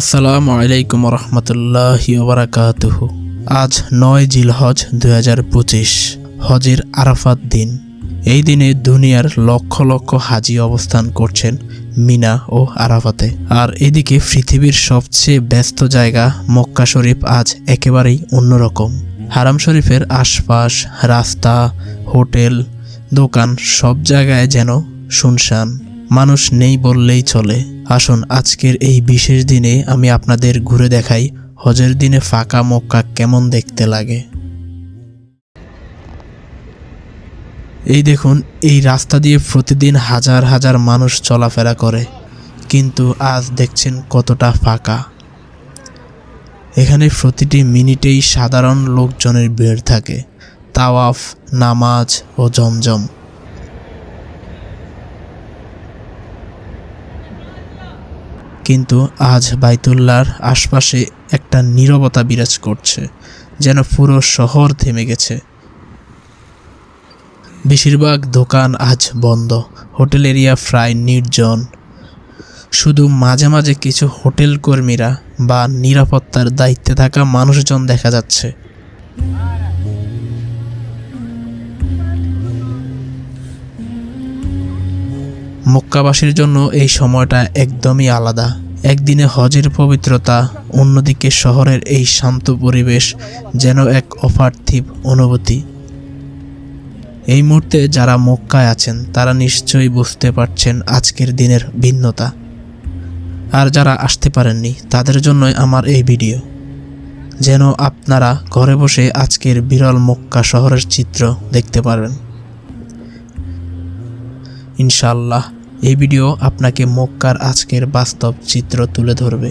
আসসালামু আলাইকুম রহমতুল্লাহ বারাকাতুহ আজ নয় জিলহজ দুই হাজার পঁচিশ, হজের আরাফাত দিন। এই দিনে দুনিয়ার লক্ষ লক্ষ হাজি অবস্থান করছেন মিনা ও আরাফাতে। আর এদিকে পৃথিবীর সবচেয়ে ব্যস্ত জায়গা মক্কা শরীফ আজ একেবারেই অন্যরকম। হারাম শরীফের আশপাশ, রাস্তা, হোটেল, দোকান সব জায়গায় যেন শুনশান। মানুষ নেই বললেই চলে। আসুন, আজকের এই বিশেষ দিনে আমি আপনাদের ঘুরে দেখাই হজের দিনে ফাঁকা মক্কা কেমন দেখতে লাগে। এই দেখুন, এই রাস্তা দিয়ে প্রতিদিন হাজার হাজার মানুষ চলাফেরা করে, কিন্তু আজ দেখছেন কতটা ফাঁকা। এখানে প্রতিটি মিনিটেই সাধারণ লোকজনের ভিড় থাকে, তাওয়াফ, নামাজ ও জমজম। কিন্তু আজ বাইতুল্লাহর আশপাশে একটা নীরবতা বিরাজ করছে, যেন পুরো শহর থেমে গেছে। বেশিরভাগ দোকান আজ বন্ধ, হোটেল এরিয়া প্রায় নির্জন। শুধু মাঝে মাঝে কিছু হোটেল কর্মীরা বা নিরাপত্তার দায়িত্বে থাকা মানুষজন দেখা যাচ্ছে। মক্কাবাসীর জন্য এই সময়টা একদমই আলাদা। একদিনে হজের পবিত্রতা, অন্যদিকে শহরের এই শান্ত পরিবেশ যেন এক অপার্থিব অনুভূতি। এই মুহূর্তে যারা মক্কায় আছেন, তারা নিশ্চয়ই বুঝতে পারছেন আজকের দিনের ভিন্নতা। আর যারা আসতে পারেননি, তাদের জন্যই আমার এই ভিডিও। যেন আপনারা ঘরে বসে আজকের বিরল মক্কা শহরের চিত্র দেখতে পারবেন। ইনশাল্লাহ এই ভিডিও আপনাকে মক্কার আজকের বাস্তব চিত্র তুলে ধরবে।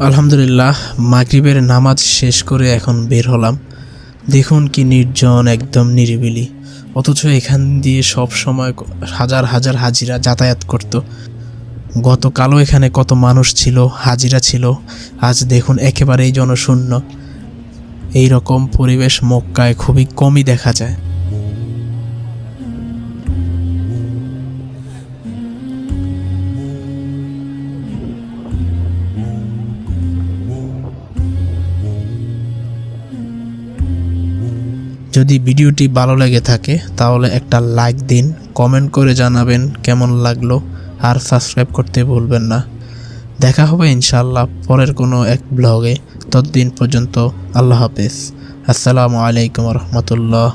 আলহামদুলিল্লাহ, মাগরিবের নামাজ শেষ করে এখন বের হলাম। দেখুন কি নির্জন, একদম নিরিবিলি। অথচ এখান দিয়ে সব সময় হাজার হাজার হাজিরা যাতায়াত করত। গতকালও এখানে কত মানুষ ছিল, হাজিরা ছিল। আজ দেখুন একেবারেই জনশূন্য। এই রকম পরিবেশ মক্কায় খুবই কমই দেখা যায়। যদি ভিডিওটি ভালো লেগে থাকে, তাহলে একটা লাইক দিন, কমেন্ট করে জানাবেন কেমন লাগল, আর সাবস্ক্রাইব করতে ভুলবেন না। দেখা হবে ইনশাল্লাহ পরের কোনো এক ব্লগে। ততদিন পর্যন্ত আল্লাহ হাফেজ। আসসালামু আলাইকুম রহমতুল্লাহ।